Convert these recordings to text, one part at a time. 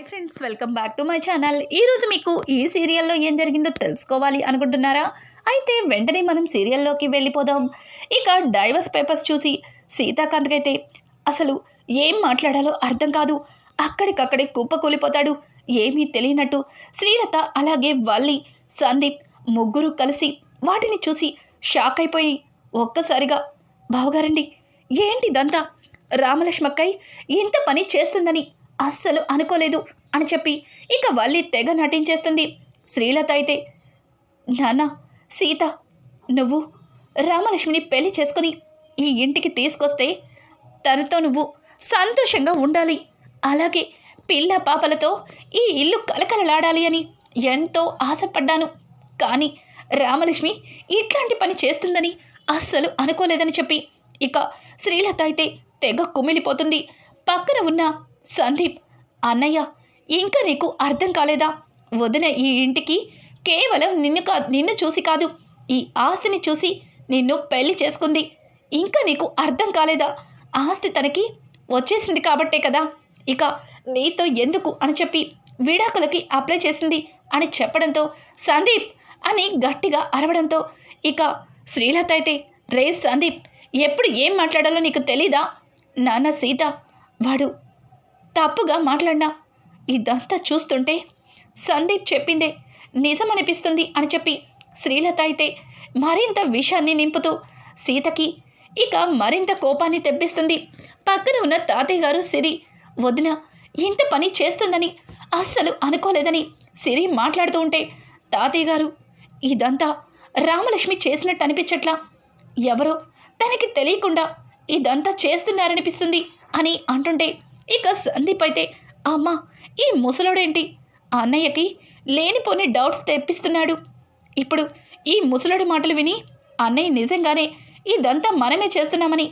Hi friends welcome back to my channel. ఈరోజు మీకు ఈ సీరియల్లో ఏం జరిగిందో తెలుసుకోవాలి అనుకుంటున్నారా? అయితే వెంటనే మనం సీరియల్లోకి వెళ్ళిపోదాం. ఇక డైవర్స్ పేపర్స్ చూసి సీతాకాంత్కైతే అసలు ఏం మాట్లాడాలో అర్థం కాదు. అక్కడికక్కడే కుప్పకూలిపోతాడు ఏమీ తెలియనట్టు శ్రీలత అలాగే వల్లి సందీప్ ముగ్గురు కలిసి వాటిని చూసి షాక్ అయిపోయి ఒక్కసారిగా బావగారండి ఏంటి ఇదంతా రామలక్ష్మక్కయ్ ఇంత పని చేస్తుందని అస్సలు అనుకోలేదు అని చెప్పి ఇక వల్లి తెగ నటించేస్తుంది. శ్రీలత అయితే నాన్న సీత నువ్వు రామలక్ష్మిని పెళ్ళి చేసుకుని ఈ ఇంటికి తీసుకొస్తే తనతో నువ్వు సంతోషంగా ఉండాలి. అలాగే పిల్ల పాపలతో ఈ ఇల్లు కలకలలాడాలి అని ఎంతో ఆశపడ్డాను. కానీ రామలక్ష్మి ఇట్లాంటి పని చేస్తుందని అస్సలు అనుకోలేదని చెప్పి ఇక శ్రీలత అయితే తెగ కుమిలిపోతుంది. పక్కన ఉన్న సందీప్ అన్నయ్య ఇంకా నీకు అర్థం కాలేదా? వదిన ఈ ఇంటికి కేవలం నిన్ను కా నిన్ను చూసి కాదు ఈ ఆస్తిని చూసి నిన్ను పెళ్ళి చేసుకుంది. ఇంకా నీకు అర్థం కాలేదా? ఆస్తి తనకి వచ్చేసింది కాబట్టే కదా. ఇక నీతో ఎందుకు అని చెప్పి విడాకులకి అప్లై చేసింది అని చెప్పడంతో సందీప్ అని గట్టిగా అరవడంతో ఇక శ్రీలత అయితే రే సందీప్ ఎప్పుడు ఏం మాట్లాడాలో నీకు తెలీదా? నాన్న సీత వాడు తప్పుగా మాట్లాడినా. ఇదంతా చూస్తుంటే సందీప్ చెప్పిందే నిజమనిపిస్తుంది అని చెప్పి శ్రీలత అయితే మరింత విషాన్ని నింపుతూ సీతకి ఇక మరింత కోపాన్ని తెప్పిస్తుంది. పక్కన ఉన్న తాతయ్య గారు సిరి వదిన ఇంత పని చేస్తుందని అస్సలు అనుకోలేదని సిరి మాట్లాడుతూ ఉంటే తాతయ్య గారు ఇదంతా రామలక్ష్మి చేసినట్టు అనిపించట్లా? ఎవరో తనకి తెలియకుండా ఇదంతా చేస్తున్నారనిపిస్తుంది అని అంటుంటే ఇక సందీప్ అయితే అమ్మా ఈ ముసలోడేంటి? అన్నయ్యకి లేనిపోని డౌట్స్ తెప్పిస్తున్నాడు. ఇప్పుడు ఈ ముసలోడి మాటలు విని అన్నయ్య నిజంగానే ఇదంతా మనమే చేస్తున్నామని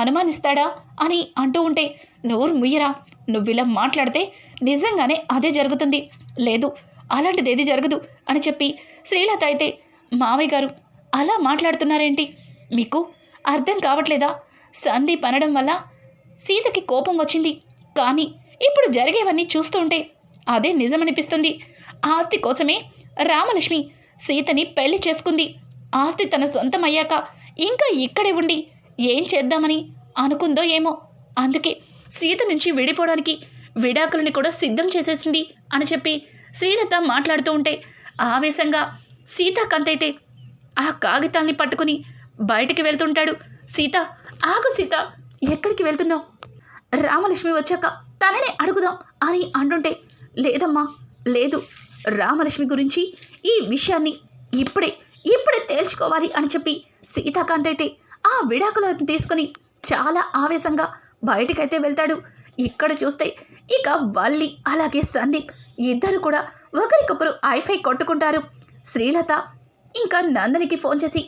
అనుమానిస్తాడా అని అంటూ ఉంటే నోరు ముయ్యరా నువ్వు ఇలా మాట్లాడితే నిజంగానే అదే జరుగుతుంది. లేదు అలాంటిది ఏది జరగదు అని చెప్పి శ్రీలత అయితే మావయ్య గారు అలా మాట్లాడుతున్నారేంటి? మీకు అర్థం కావట్లేదా? సందీప్ అనడం వల్ల సీతకి కోపం వచ్చింది. కానీ ఇప్పుడు జరిగేవన్నీ చూస్తుంటే అదే నిజమనిపిస్తుంది. ఆస్తి కోసమే రామలక్ష్మి సీతని పెళ్ళి చేసుకుంది. ఆస్తి తన సొంతం అయ్యాక ఇంకా ఇక్కడే ఉండి ఏం చేద్దామని అనుకుందో ఏమో. అందుకే సీత నుంచి విడిపోవడానికి విడాకులని కూడా సిద్ధం చేసేసింది అని చెప్పి శ్రీలత మాట్లాడుతూ ఉంటే ఆవేశంగా సీతాకాంత్ అయితే ఆ కాగితాల్ని పట్టుకుని బయటికి వెళ్తుంటాడు. సీత ఆగు సీత ఎక్కడికి వెళ్తున్నావు? రామలక్ష్మి వచ్చాక తననే అడుగుదాం అని అంటుంటే లేదమ్మా లేదు. రామలక్ష్మి గురించి ఈ విషయాన్ని ఇప్పుడే ఇప్పుడే తేల్చుకోవాలి అని చెప్పి సీతాకాంత్ అయితే ఆ విడాకులను తీసుకుని చాలా ఆవేశంగా బయటికైతే వెళ్తాడు. ఇక్కడ చూస్తే ఇక వల్లి అలాగే సందీప్ ఇద్దరు కూడా ఒకరికొకరు ఐఫై కొట్టుకుంటారు. శ్రీలత ఇంకా నందినికి ఫోన్ చేసి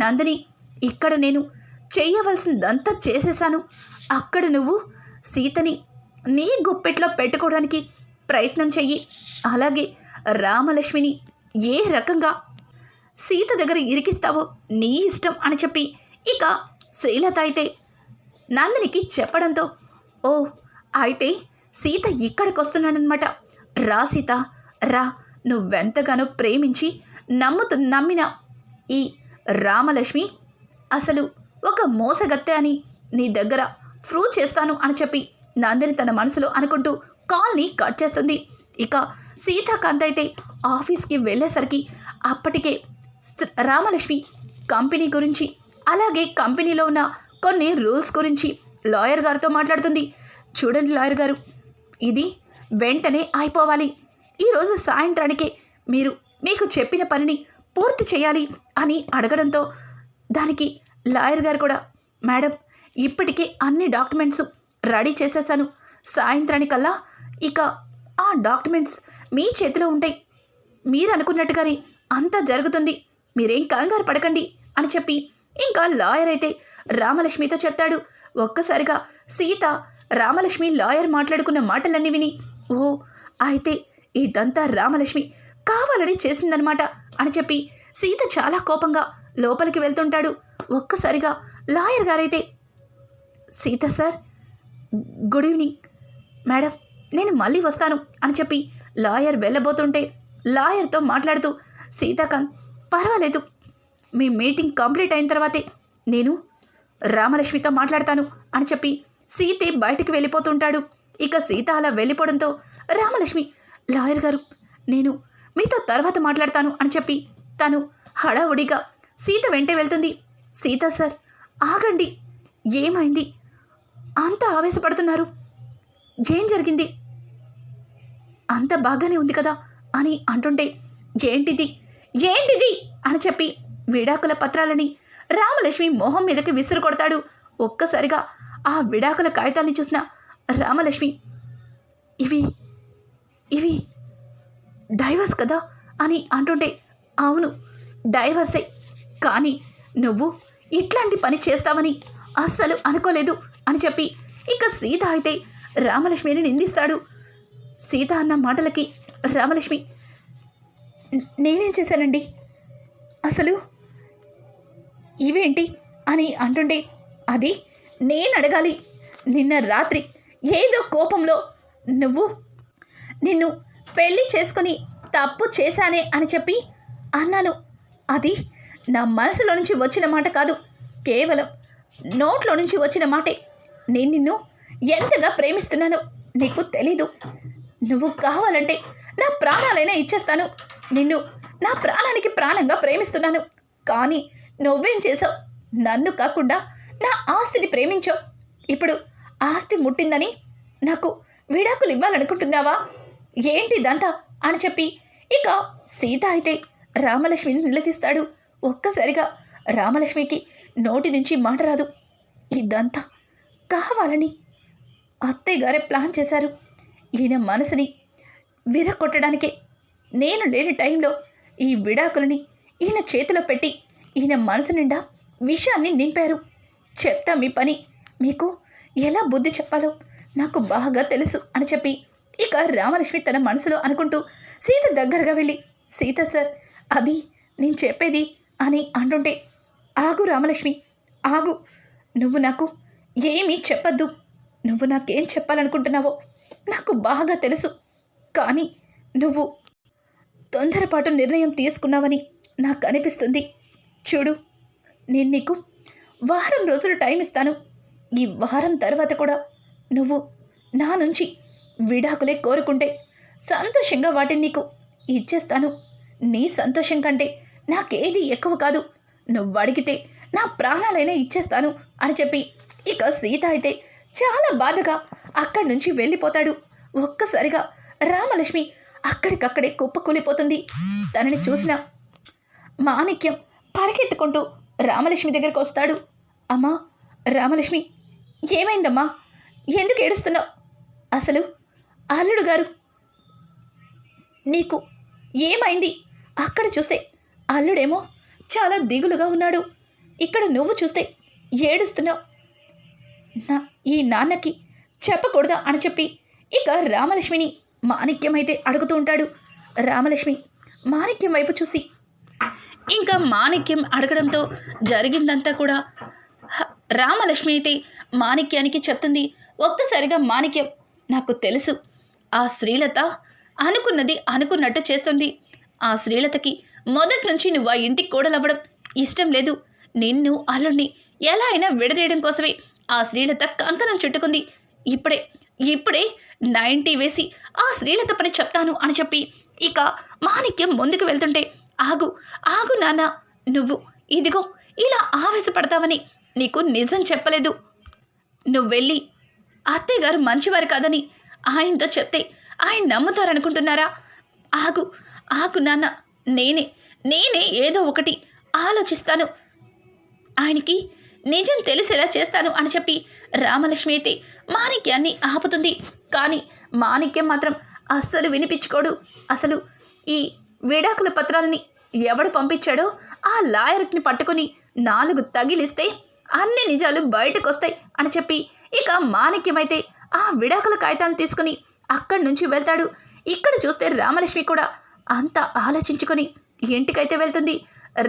నందిని ఇక్కడ నేను చేయవలసిందంతా చేసేశాను. అక్కడ నువ్వు సీతని నీ గుప్పెట్లో పెట్టుకోవడానికి ప్రయత్నం చెయ్యి. అలాగే రామలక్ష్మిని ఏ రకంగా సీత దగ్గర ఇరికిస్తావో నీ ఇష్టం అని చెప్పి ఇక శ్రీలత అయితే నందినికి చెప్పడంతో ఓ అయితే సీత ఇక్కడికి వస్తున్నాడనమాట రా సీత రా. నువ్వెంతగానో ప్రేమించి నమ్ముతు నమ్మిన ఈ రామలక్ష్మి అసలు ఒక మోసగత్తె అని నీ దగ్గర ప్రూవ్ చేస్తాను అని చెప్పి నందిని తన మనసులో అనుకుంటూ కాల్ని కట్ చేస్తుంది. ఇక సీతాకాంత్ అయితే ఆఫీస్కి వెళ్ళేసరికి అప్పటికే రామలక్ష్మి కంపెనీ గురించి అలాగే కంపెనీలో ఉన్న కొన్ని రూల్స్ గురించి లాయర్ గారితో మాట్లాడుతుంది. చూడండి లాయర్ గారు ఇది వెంటనే అయిపోవాలి. ఈరోజు సాయంత్రానికే మీరు మీకు చెప్పిన పనిని పూర్తి చేయాలి అని అడగడంతో దానికి లాయర్ గారు కూడా మేడం ఇప్పటికే అన్ని డాక్యుమెంట్స్ రెడీ చేసేసాను. సాయంత్రానికల్లా ఇక ఆ డాక్యుమెంట్స్ మీ చేతిలో ఉంటాయి. మీరు అనుకున్నట్టుగానే అంతా జరుగుతుంది. మీరేం కంగారు పడకండి అని చెప్పి ఇంకా లాయర్ అయితే రామలక్ష్మితో చెప్తాడు. ఒక్కసారిగా సీత రామలక్ష్మి లాయర్ మాట్లాడుకున్న మాటలన్నీ విని ఓ అయితే ఇదంతా రామలక్ష్మి కావాలని చేసిందనమాట అని చెప్పి సీత చాలా కోపంగా లోపలికి వెళ్తుంటాడు. ఒక్కసారిగా lawyer గారైతే Sita sir good evening. Madam నేను మళ్ళీ వస్తాను అని చెప్పి లాయర్ వెళ్ళబోతుంటే లాయర్తో మాట్లాడుతూ సీతాకాంత్ పర్వాలేదు. మీ మీటింగ్ కంప్లీట్ అయిన తర్వాతే నేను రామలక్ష్మితో మాట్లాడతాను అని చెప్పి సీతే బయటికి వెళ్ళిపోతుంటాడు. ఇక సీత అలా వెళ్ళిపోవడంతో రామలక్ష్మి లాయర్ గారు నేను మీతో తర్వాత మాట్లాడతాను అని చెప్పి తను హడావుడిగా సీత వెంటే వెళ్తుంది. సీత సార్ ఆగండి. ఏమైంది? అంత ఆవేశపడుతున్నారు. ఏం జరిగింది? అంత బాగానే ఉంది కదా అని అంటుంటే ఏంటిది? ఏంటిది? అని చెప్పి విడాకుల పత్రాలని రామలక్ష్మి మొహం మీదకి విసురు కొడతాడు. ఒక్కసారిగా ఆ విడాకుల కాగితాల్ని చూసిన రామలక్ష్మి ఇవి ఇవి డైవర్స్ కదా? అని అంటుంటే అవును డైవర్సే. కానీ నువ్వు ఇట్లాంటి పని చేస్తావని అస్సలు అనుకోలేదు. అని చెప్పి ఇక సీత అయితే రామలక్ష్మిని నిందిస్తాడు. సీత అన్న మాటలకి రామలక్ష్మి నేనేం చేశానండి? అసలు ఇవేంటి అని అంటుండే అది నేను అడగాలి. నిన్న రాత్రి ఏదో కోపంలో నువ్వు నిన్ను పెళ్ళి చేసుకొని తప్పు చేశానే అని చెప్పి అన్నాను. అది నా మనసులో నుంచి వచ్చిన మాట కాదు కేవలం నోట్లో నుంచి వచ్చిన మాటే. నేను నిన్ను ఎంతగా ప్రేమిస్తున్నాను నీకు తెలీదు. నువ్వు కావాలంటే నా ప్రాణాలైనా ఇచ్చేస్తాను. నిన్ను నా ప్రాణానికి ప్రాణంగా ప్రేమిస్తున్నాను. కానీ నువ్వేం చేసావు నన్ను కాకుండా నా ఆస్తిని ప్రేమించావు. ఇప్పుడు ఆస్తి ముట్టిందని నాకు విడాకులు ఇవ్వాలనుకుంటున్నావా? ఏంటి దంతా అని చెప్పి ఇక సీత అయితే రామలక్ష్మిని నిలదీస్తాడు. ఒక్కసారిగా రామలక్ష్మికి నోటి నుంచి మాట రాదు. ఇదంతా కావాలని అత్తయ్య గారే ప్లాన్ చేశారు. ఈయన మనసుని విరగొట్టడానికే నేను లేని టైంలో ఈ విడాకులని ఈయన చేతిలో పెట్టి ఈయన మనసు నిండా విషయాన్ని నింపారు. చెప్తా మీ పని. మీకు ఎలా బుద్ధి చెప్పాలో నాకు బాగా తెలుసు అని చెప్పి ఇక రామలక్ష్మి తన మనసులో అనుకుంటూ సీత దగ్గరగా వెళ్ళి సీత సార్ అది నేను చెప్పేది అని అంటుంటే ఆగు రామలక్ష్మి ఆగు. నువ్వు నాకు ఏమీ చెప్పద్దు నువ్వు నాకేం చెప్పాలనుకుంటున్నావో నాకు బాగా తెలుసు. కానీ నువ్వు తొందరపాటు నిర్ణయం తీసుకున్నావని నాకు అనిపిస్తుంది. చూడు నేను నీకు వారం రోజులు టైం ఇస్తాను. ఈ వారం తర్వాత కూడా నువ్వు నా నుంచి విడాకులే కోరుకుంటే సంతోషంగా వాటిని నీకు ఇచ్చేస్తాను. నీ సంతోషం కంటే నాకేది ఎక్కువ కాదు. నువ్వు అడిగితే నా ప్రాణాలైనా ఇచ్చేస్తాను అని చెప్పి ఇక సీత అయితే చాలా బాధగా అక్కడి నుంచి వెళ్ళిపోతాడు. ఒక్కసారిగా రామలక్ష్మి అక్కడికక్కడే కుప్పకూలిపోతుంది. తనని చూసిన మాణిక్యం పరిగెత్తుకుంటూ రామలక్ష్మి దగ్గరికి వస్తాడు. అమ్మా రామలక్ష్మి ఏమైందమ్మా? ఎందుకు ఏడుస్తున్నావు? అసలు అల్లుడు గారు నీకు ఏమైంది? అక్కడ చూస్తే అల్లుడేమో చాలా దిగులుగా ఉన్నాడు. ఇక్కడ నువ్వు చూస్తే ఏడుస్తున్నావు? నా ఈ నాన్నకి చెప్పకూడదా అని చెప్పి ఇక రామలక్ష్మిని మాణిక్యం అయితే అడుగుతూ ఉంటాడు. రామలక్ష్మి మాణిక్యం వైపు చూసి ఇంకా మాణిక్యం అడగడంతో జరిగిందంతా కూడా హ, రామలక్ష్మి అయితే మాణిక్యానికి చెప్తుంది. ఒక్కసారిగా మాణిక్యం నాకు తెలుసు. ఆ శ్రీలత అనుకున్నది అనుకున్నట్టు చేస్తుంది. ఆ శ్రీలతకి మొదటి నుంచి నువ్వు ఆ ఇంటికి కోడలవ్వడం ఇష్టం లేదు. నిన్ను అల్లుణ్ణి ఎలా అయినా విడదీయడం కోసమే ఆ శ్రీలత కంకణం చుట్టుకుంది. ఇప్పుడే ఇప్పుడే నైంటీ వేసి ఆ శ్రీలత పని చెప్తాను అని చెప్పి ఇక మాణిక్యం ముందుకు వెళ్తుంటే ఆగు ఆగు నాన్న నువ్వు ఇదిగో ఇలా ఆవేశపడతావని నీకు నిజం చెప్పలేదు. నువ్వు వెళ్ళి అత్తయ్య గారు మంచివారు కాదని ఆయనతో చెప్తే ఆయన నమ్ముతారనుకుంటున్నారా? ఆగు ఆగు నాన్న నేనే నేనే ఏదో ఒకటి ఆలోచిస్తాను. ఆయనకి నిజం తెలిసేలా చేస్తాను అని చెప్పి రామలక్ష్మి అయితే మాణిక్యాన్ని ఆపుతుంది. కానీ మాణిక్యం మాత్రం అస్సలు వినిపించుకోడు. అసలు ఈ విడాకుల పత్రాలని ఎవడు పంపించాడో ఆ లాయర్ని పట్టుకొని నాలుగు తగిలిస్తే అన్ని నిజాలు బయటకు వస్తాయి అని చెప్పి ఇక మాణిక్యమైతే ఆ విడాకుల కాగితాన్ని తీసుకుని అక్కడి నుంచి వెళ్తాడు. ఇక్కడ చూస్తే రామలక్ష్మి కూడా అంత ఆలోచించుకొని ఇంటికైతే వెళ్తుంది.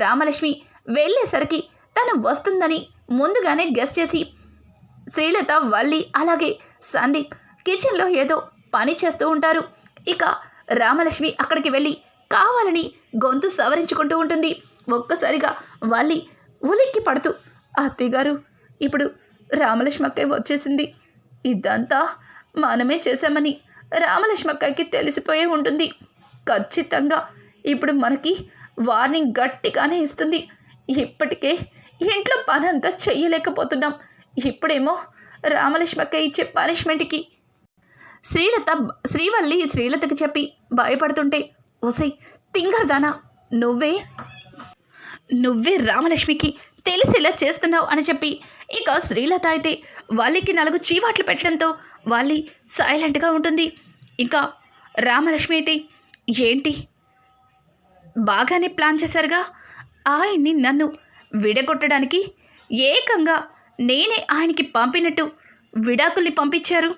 రామలక్ష్మి వెళ్ళేసరికి తను వస్తుందని ముందుగానే గెస్ట్ చేసి శ్రీలత వల్లి అలాగే సందీప్ కిచెన్లో ఏదో పని చేస్తూ ఉంటారు. ఇక రామలక్ష్మి అక్కడికి వెళ్ళి కావాలని గొంతు సవరించుకుంటూ ఉంటుంది. ఒక్కసారిగా వాళ్ళి ఉలిక్కి పడుతూ అత్తయ్యగారు ఇప్పుడు రామలక్ష్మి అక్కయ్య వచ్చేసింది. ఇదంతా మనమే చేశామని రామలక్ష్మి అక్కయ్యకి తెలిసిపోయే ఉంటుంది. ఖచ్చితంగా ఇప్పుడు మనకి వార్నింగ్ గట్టిగానే ఇస్తుంది. ఇప్పటికే ఇంట్లో పని అంతా చెయ్యలేకపోతున్నాం. ఇప్పుడేమో రామలక్ష్మక్క ఇచ్చే పనిష్మెంట్కి. శ్రీలత శ్రీవల్లి శ్రీలతకి చెప్పి భయపడుతుంటే ఒసై తింగర్దానా నువ్వే? నువ్వే రామలక్ష్మికి తెలిసేలా చేస్తున్నావు అని చెప్పి ఇక శ్రీలత అయితే వాళ్ళకి నాలుగు చీవాట్లు పెట్టడంతో వాళ్ళి సైలెంట్గా ఉంటుంది. ఇంకా రామలక్ష్మి అయితే ఏంటి? బాగానే ప్లాన్ చేశారుగా? ఆయన్ని నన్ను విడగొట్టడానికి ఏకంగా నేనే ఆయనకి పంపినట్టు విడాకుల్ని పంపించారు.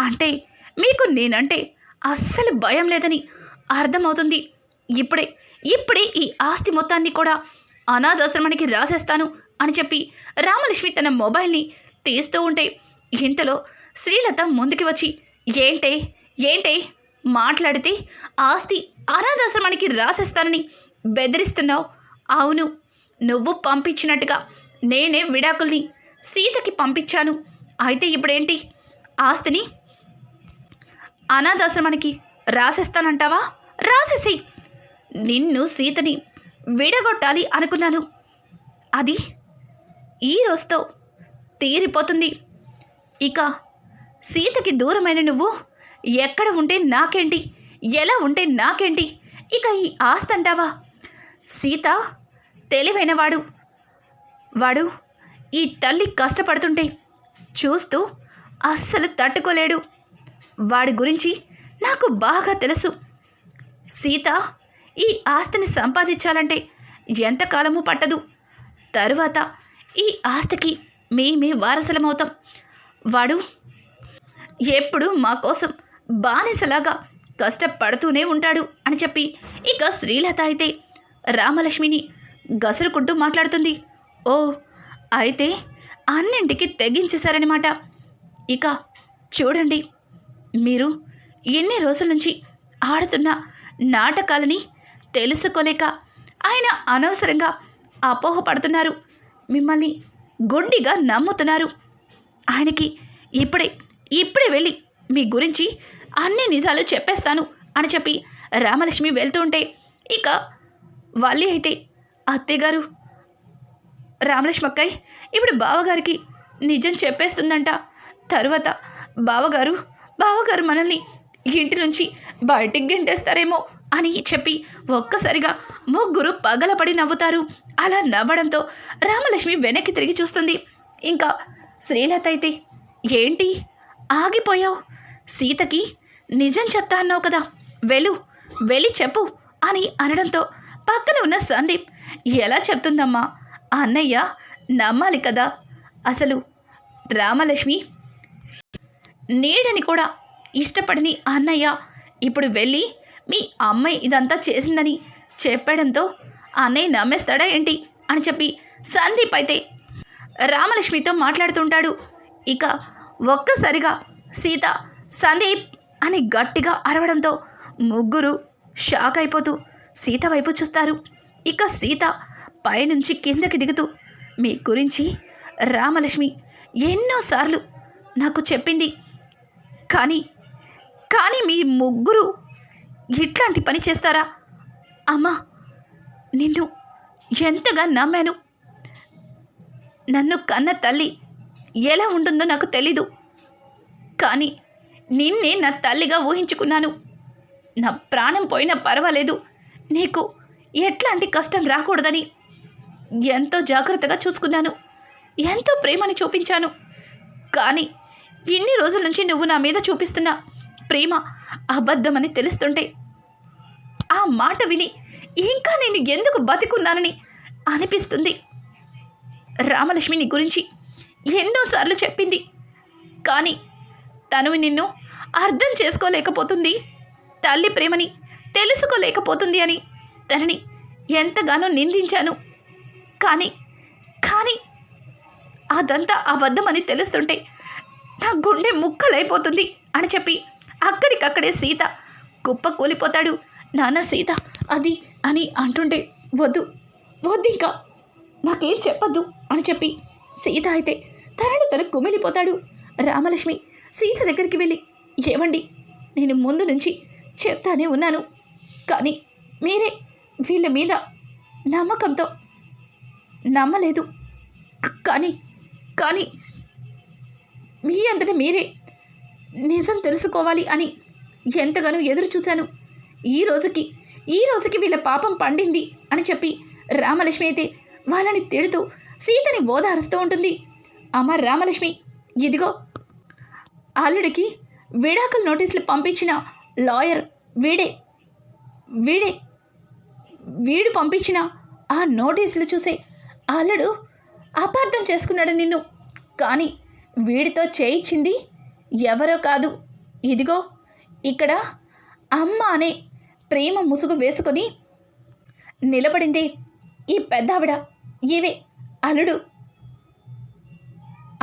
అంటే మీకు నేనంటే అస్సలు భయం లేదని అర్థమవుతుంది. ఇప్పుడే ఇప్పుడే ఈ ఆస్తి మొత్తాన్ని కూడా అనాథాశ్రమానికి రాసేస్తాను అని చెప్పి రామలక్ష్మి తన మొబైల్ని తీస్తూ ఉంటే ఇంతలో శ్రీలత ముందుకి వచ్చి ఏంటే ఏంటే? మాట్లాడితే ఆస్తి అనాథాశ్రమానికి రాసేస్తానని బెదిరిస్తున్నావు. అవును నువ్వు పంపించినట్టుగా నేనే విడాకుల్ని సీతకి పంపించాను. అయితే ఇప్పుడేంటి? ఆస్తిని అనాథాశ్రమానికి రాసేస్తానంటావా? రాసేసి నిన్ను సీతని విడగొట్టాలి అనుకున్నాను. అది ఈ రోజుతో తీరిపోతుంది. ఇక సీతకి దూరమైన నువ్వు ఎక్కడ ఉంటే నాకేంటి? ఎలా ఉంటే నాకేంటి? ఇక ఈ ఆస్తి అంటావా సీత తెలివైనవాడు. వాడు ఈ తల్లి కష్టపడుతుంటే చూస్తూ అస్సలు తట్టుకోలేడు. వాడి గురించి నాకు బాగా తెలుసు. సీత ఈ ఆస్తిని సంపాదించాలంటే ఎంతకాలము పట్టదు. తరువాత ఈ ఆస్తికి మేమే వారసులమవుతాం. వాడు ఎప్పుడు మా కోసం బానిసలాగా కష్టపడుతూనే ఉంటాడు అని చెప్పి ఇక శ్రీలత అయితే రామలక్ష్మిని గసురుకుంటూ మాట్లాడుతుంది. ఓ అయితే అన్నింటికి తెగించేశారనమాట ఇక చూడండి మీరు ఎన్ని రోజుల నుంచి ఆడుతున్న నాటకాలని తెలుసుకోలేక ఆయన అనవసరంగా అపోహపడుతున్నారు. మిమ్మల్ని గుండిగా నమ్ముతున్నారు. ఆయనకి ఇప్పుడే ఇప్పుడే వెళ్ళి మీ గురించి అన్ని నిజాలు చెప్పేస్తాను అని చెప్పి రామలక్ష్మి వెళ్తూ ఉంటే ఇక వాళ్ళే అయితే అత్తయ్యగారు రామలక్ష్మక్కయ్య ఇప్పుడు బావగారికి నిజం చెప్పేస్తుందంట. తరువాత బావగారు బావగారు మనల్ని ఇంటి నుంచి బయటికి గెంటేస్తారేమో అని చెప్పి ఒక్కసారిగా ముగ్గురు పగలపడి నవ్వుతారు. అలా నవ్వడంతో రామలక్ష్మి వెనక్కి తిరిగి చూస్తుంది. ఇంకా శ్రీలత అయితే ఏంటి? ఆగిపోయావు? సీతకి నిజం చెప్తా అన్నావు కదా. వెళ్ళు వెళ్ళి చెప్పు అని అనడంతో పక్కన ఉన్న సందీప్ ఎలా చెప్తుందమ్మా? అన్నయ్య నమ్మాలి కదా. అసలు రామలక్ష్మి నీడని కూడా ఇష్టపడని అన్నయ్య ఇప్పుడు వెళ్ళి మీ అమ్మాయి ఇదంతా చేసిందని చెప్పడంతో అన్నయ్య నమ్మేస్తాడా ఏంటి అని చెప్పి సందీప్ అయితే రామలక్ష్మితో మాట్లాడుతుంటాడు. ఇక ఒక్కసారిగా సీత సందీప్ అని గట్టిగా అరవడంతో ముగ్గురు షాక్ అయిపోతూ సీత వైపు చూస్తారు. ఇక సీత పైనుంచి కిందకి దిగుతూ మీ గురించి రామలక్ష్మి ఎన్నోసార్లు నాకు చెప్పింది. కానీ కానీ మీ ముగ్గురు ఇట్లాంటి పని చేస్తారా? అమ్మా నిన్ను ఎంతగా నమ్మాను. నన్ను కన్న తల్లి ఎలా ఉంటుందో నాకు తెలీదు. కానీ నిన్నే నా తల్లిగా ఊహించుకున్నాను. నా ప్రాణం పోయినా పర్వాలేదు. నీకు ఎట్లాంటి కష్టం రాకూడదని ఎంతో జాగ్రత్తగా చూసుకున్నాను. ఎంతో ప్రేమని చూపించాను. కానీ ఇన్ని రోజుల నుంచి నువ్వు నా మీద చూపిస్తున్న ప్రేమ అబద్ధమని తెలుస్తుంటే ఆ మాట విని ఇంకా నేను ఎందుకు బతికున్నానని అనిపిస్తుంది. రామలక్ష్మి నీ గురించి ఎన్నోసార్లు చెప్పింది. కానీ తను నిన్ను అర్థం చేసుకోలేకపోతుంది. తల్లి ప్రేమని తెలుసుకోలేకపోతుంది అని తనని ఎంతగానో నిందించాను. కానీ కానీ అదంతా అబద్ధమని తెలుస్తుంటే నా గుండె ముక్కలైపోతుంది అని చెప్పి అక్కడికక్కడే సీత కుప్ప కూలిపోతాడు. నాన్న సీత అది అని అంటుంటే వద్దు వద్దు ఇంకా నాకేం చెప్పొద్దు అని చెప్పి సీత అయితే తనను తను కుమిలిపోతాడు. రామలక్ష్మి సీత దగ్గరికి వెళ్ళి ఏవండి? నేను ముందు నుంచి చెప్తానే ఉన్నాను. కానీ మీరే వీళ్ళ మీద నమ్మకంతో నమ్మలేదు. కానీ కానీ మీ అంతటి మీరే నిజం తెలుసుకోవాలి అని ఎంతగానో ఎదురు చూశాను. ఈ రోజుకి ఈ రోజుకి వీళ్ళ పాపం పండింది అని చెప్పి రామలక్ష్మి అయితే వాళ్ళని తిడుతూ సీతని ఓదారుస్తూ ఉంటుంది. అమ్మ రామలక్ష్మి ఇదిగో. అల్లుడికి విడాకుల నోటీసులు పంపించిన లాయర్ వీడే వీడే వీడు పంపించిన ఆ నోటీసులు చూసే అల్లుడు అపార్థం చేసుకున్నాడు నిన్ను. కానీ వీడితో చేయించింది ఎవరో కాదు. ఇదిగో ఇక్కడ అమ్మ అనే ప్రేమ ముసుగు వేసుకొని నిలబడింది ఈ పెద్దావిడ. ఇవే అల్లుడు.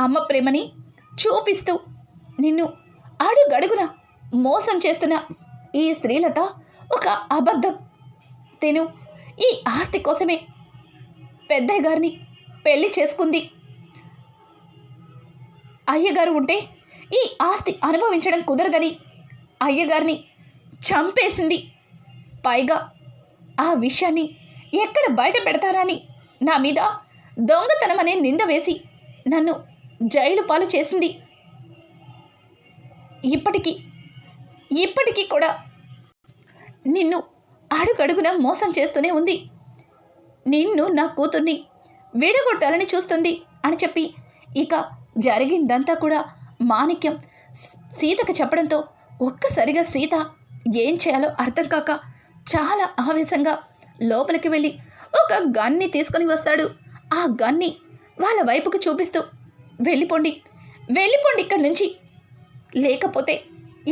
అమ్మ ప్రేమని చూపిస్తూ నిన్ను అడుగడుగున మోసం చేస్తున్న ఈ స్త్రీలత ఒక అబద్ధం. తిను. ఈ ఆస్తి కోసమే పెద్దయ్య గారిని పెళ్ళి చేసుకుంది. అయ్యగారు ఉంటే ఈ ఆస్తి అనుభవించడం కుదరదని అయ్యగారిని చంపేసింది. పైగా ఆ విషయాన్ని ఎక్కడ బయట పెడతారని నా మీద దొంగతనం అనే నింద వేసి నన్ను జైలు పాలు చేసింది. ఇప్పటికీ ఇప్పటికీ కూడా నిన్ను అడుగడుగున మోసం చేస్తూనే ఉంది. నిన్ను నా కూతుర్ని విడగొట్టాలని చూస్తుంది అని చెప్పి ఇక జరిగిందంతా కూడా మాణిక్యం సీతకు చెప్పడంతో ఒక్కసారిగా సీత ఏం చేయాలో అర్థం కాక చాలా ఆవేశంగా లోపలికి వెళ్ళి ఒక గన్ని తీసుకొని వస్తాడు. ఆ గన్ని వాళ్ళ వైపుకు చూపిస్తూ వెళ్ళిపోండి వెళ్ళిపోండి ఇక్కడి నుంచి. లేకపోతే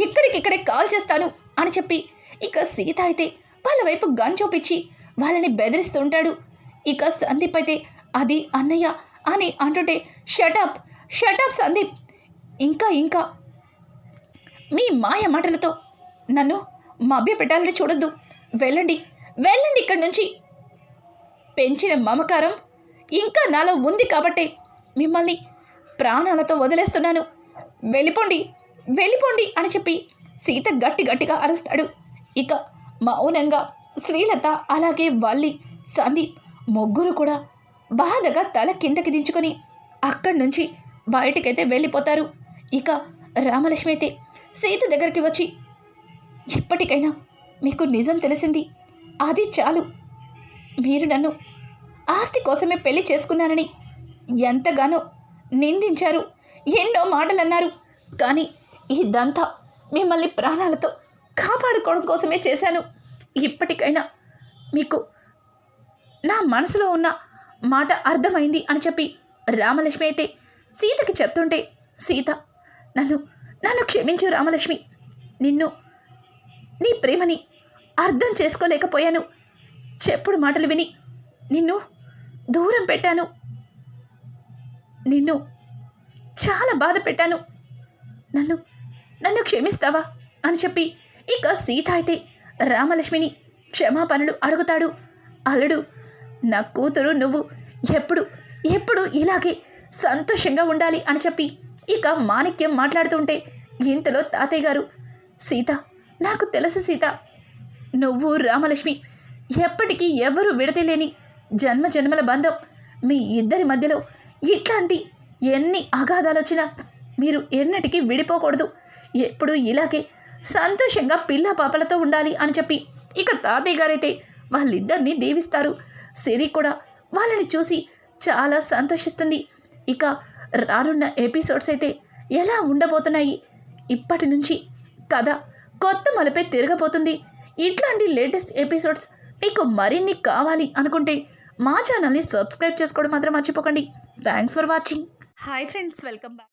ఇక్కడికిక్కడే కాల్ చేస్తాను అని చెప్పి ఇక సీత అయితే వాళ్ళ వైపు గన్ చూపించి వాళ్ళని బెదిరిస్తుంటాడు. ఇక సందీప్ అయితే అది అన్నయ్య అని అంటుంటే షటప్ షటప్ సందీప్. ఇంకా ఇంకా. మీ మాయ మాటలతో నన్ను మభ్య పెట్టాలని చూడొద్దు. వెళ్ళండి వెళ్ళండి ఇక్కడి నుంచి. పెంచిన మమకారం ఇంకా నాలో ఉంది కాబట్టే మిమ్మల్ని ప్రాణాలతో వదిలేస్తున్నాను. వెళ్ళిపోండి వెళ్ళిపోండి అని చెప్పి సీత గట్టి గట్టిగా అరుస్తాడు. ఇక మౌనంగా శ్రీలత అలాగే వల్లి సందీప్ ముగ్గురు కూడా బాధగా తల కిందకి దించుకొని అక్కడి నుంచి బయటకైతే వెళ్ళిపోతారు. ఇక రామలక్ష్మి అయితే సీత దగ్గరికి వచ్చి ఇప్పటికైనా మీకు నిజం తెలిసింది. అది చాలు. మీరు నన్ను ఆస్తి కోసమే పెళ్ళి చేసుకున్నారని ఎంతగానో నిందించారు. ఎన్నో మాటలు అన్నారు కానీ ఇదంతా మిమ్మల్ని ప్రాణాలతో కాపాడుకోవడం కోసమే చేశాను. ఇప్పటికైనా మీకు నా మనసులో ఉన్న మాట అర్థమైంది అని చెప్పి రామలక్ష్మి అయితే సీతకి చెప్తుంటే సీత నన్ను నన్ను క్షమించు రామలక్ష్మి. నిన్ను నీ ప్రేమని అర్థం చేసుకోలేకపోయాను. చెప్పుడు మాటలు విని నిన్ను దూరం పెట్టాను. నిన్ను చాలా బాధ పెట్టాను. నన్ను నన్ను క్షమిస్తావా? అని చెప్పి ఇక సీత అయితే రామలక్ష్మిని క్షమాపణలు అడుగుతాడు. అల్లుడు నా కూతురు నువ్వు ఎప్పుడు ఎప్పుడు ఇలాగే సంతోషంగా ఉండాలి అని చెప్పి ఇక మాణిక్యం మాట్లాడుతుంటే ఇంతలో తాతయ్య గారు సీత నాకు తెలుసు సీత నువ్వు రామలక్ష్మి ఎప్పటికీ ఎవరు విడతలేని జన్మ జన్మల బంధం మీ ఇద్దరి మధ్యలో ఇట్లాంటి ఎన్ని అగాధాలు వచ్చినా మీరు ఎన్నటికీ విడిపోకూడదు. ఎప్పుడు ఇలాగే సంతోషంగా పిల్ల పాపలతో ఉండాలి అని చెప్పి. ఇక తాతయ్య గారైతే వాళ్ళిద్దరిని దీవిస్తారు. సిరి కూడా వాళ్ళని చూసి చాలా సంతోషిస్తుంది. ఇక రానున్న ఎపిసోడ్స్ అయితే ఎలా ఉండబోతున్నాయి? ఇప్పటి నుంచి కథ కొత్త మలపై తిరగబోతుంది. ఇట్లాంటి లేటెస్ట్ ఎపిసోడ్స్ మీకు మరిన్ని కావాలి అనుకుంటే మా ఛానల్ని సబ్స్క్రైబ్ చేసుకోవడం మాత్రం మర్చిపోకండి. Thanks for watching. Hi friends welcome back.